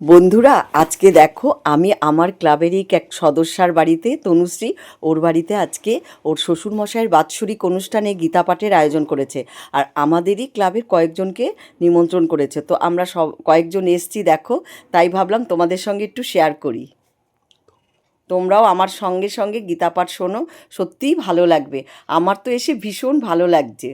বন্ধুরা, আজকে দেখো আমি আমার ক্লাবেরই এক সদস্যার বাড়িতে, তনুশ্রী, ওর বাড়িতে আজকে ওর শ্বশুরমশাইয়ের বাৎসরিক অনুষ্ঠানে গীতা পাঠের আয়োজন করেছে আর আমাদেরই ক্লাবের কয়েকজনকে নিমন্ত্রণ করেছে। তো আমরা সব, কয়েকজন এসছি দেখো, তাই ভাবলাম তোমাদের সঙ্গে একটু শেয়ার করি। তোমরাও আমার সঙ্গে সঙ্গে গীতা পাঠ শোনো, সত্যিই ভালো লাগবে। আমার তো এসে ভীষণ ভালো লাগছে।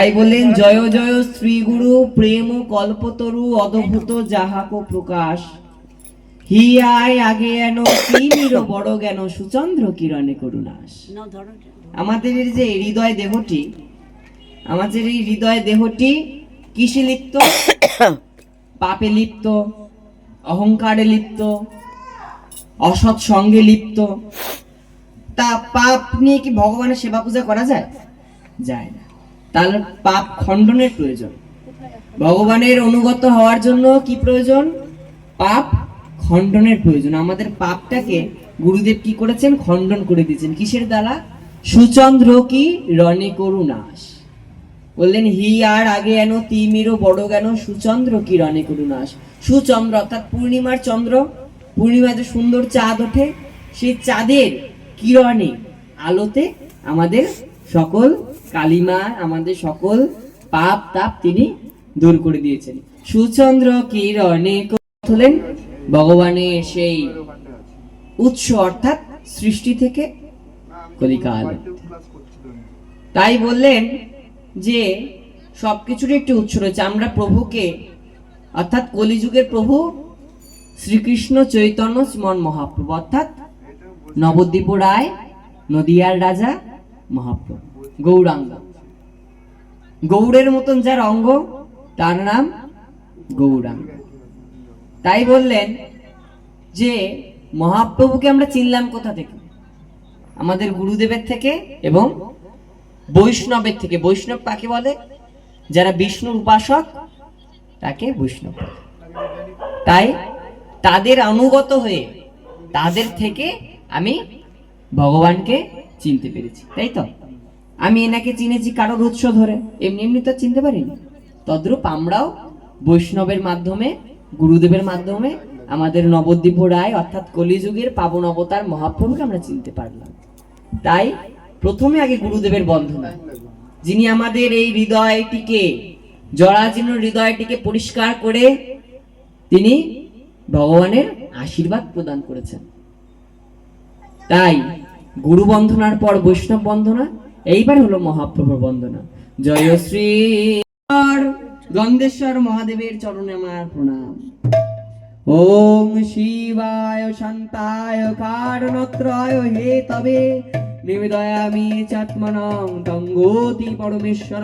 তাই বললেন জয় জয় শ্রী গুরু প্রেম কল্পতরু অদ্ভুত যাহাকো প্রকাশ। হিয়ায় আগে এন তিনির বড় জ্ঞান সুচন্দ্র কিরণে করুণাস। আমাদের এই যে হৃদয় দেহটি আমাদের এই হৃদয় দেহটি কিসে লিপ্ত? পাপে লিপ্ত অহংকারে লিপ্ত অসৎ সঙ্গে লিপ্ত। তা পাপ নিয়ে কি ভগবানের সেবা পূজা করা যায়? যায় না। তাহলে পাপ খণ্ডনের প্রয়োজন। ভগবানের অনুগত হওয়ার জন্য কি প্রয়োজন? পাপ খণ্ডনের প্রয়োজন। আমাদের পাপটাকে গুরুদেব কি করেছেন? খণ্ডন করে দিয়েছেন। কিসের দ্বারা? সুচন্দ্র কি? রণে করুণাস। বললেন, হি আর আগে এনো, তিমিরও বড় জ্ঞান সুচন্দ্র কি? রণে করু নাশ সুচন্দ্র অর্থাৎ পূর্ণিমার চন্দ্র। পূর্ণিমায় যে সুন্দর চাঁদ ওঠে, সেই চাঁদের কিরণে, আলোতে আমাদের সকল কালিমা আমাদের সকল পাপ তাপ তিনি দূর করে দিয়েছেন। সুচন্দ্র কিরণে হলেন ভগবানের সেই উৎস অর্থাৎ সৃষ্টি থেকে কলিকাল তাই বললেন যে সবকিছুর একটি উৎস রয়েছে। আমরা প্রভুকে, অর্থাৎ কলিযুগের প্রভু শ্রীকৃষ্ণ চৈতন্য শ্রীমন মহাপ্রভু, অর্থাৎ নবদ্বীপ রায়, নদিয়ার রাজা মহাপ্রভু। গৌরাঙ্গ। গৌড়ের মতন যার অঙ্গ, তার নাম গৌরাঙ্গ। তাই বললেন যে, মহাপ্রভুকে আমরা চিনলাম কোথা থেকে? আমাদের গুরুদেবের থেকে এবং বৈষ্ণবের থেকে। বৈষ্ণব কাকে বলে? যারা বিষ্ণুর উপাসক, তাকে বৈষ্ণব তাই তাদের অনুগত হয়ে তাদের থেকে আমি ভগবানকে চিনতে পেরেছি। তাই তো? আমি এনাকে চিনেছি কারোর উৎস ধরে। এমনি এমনি তো চিনতে পারিনি। তদ্রূপ আমরাও বৈষ্ণবের মাধ্যমে, গুরুদেবের মাধ্যমে, আমাদের নবদ্বীপ রায় অর্থাৎ কলিযুগের পাবন অবতার মহাপ্রভুকে আমরা চিনতে পারলাম। তাই প্রথমে আগে গুরুদেবের বন্ধনা যিনি আমাদের এই হৃদয়টিকে, জরাজীর্ণ হৃদয়টিকে পরিষ্কার করে তিনি ভগবানের আশীর্বাদ প্রদান করেছেন। তাই গুরু বন্ধনার পর বৈষ্ণব বন্দনা এইবার হলো মহাপ্রভুর বন্দনা। জয় শ্রী গন্ধেশ্বর মহাদেবের চরণে আমার প্রণাম। ওম শিবায়, শান্তায়, কারণত্রয়, হে তবে। নিবেদয়ামি চাত্মনং তঙ্গতি পরমেশ্বর।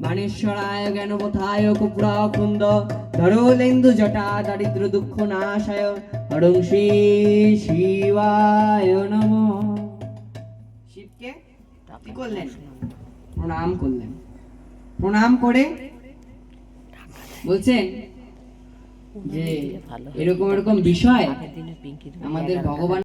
বাণেশ্বরায় জ্ঞানবোধায় কুপুরা কুন্দ। ধরলেন্দু জটা দারিদ্র দুঃখ, নাশায়। হরং শ্রী শিবায় নম। কি করলেন? প্রণাম করলেন। প্রণাম করে বলছেন যে এরকম এরকম বিষয় আমাদের ভগবান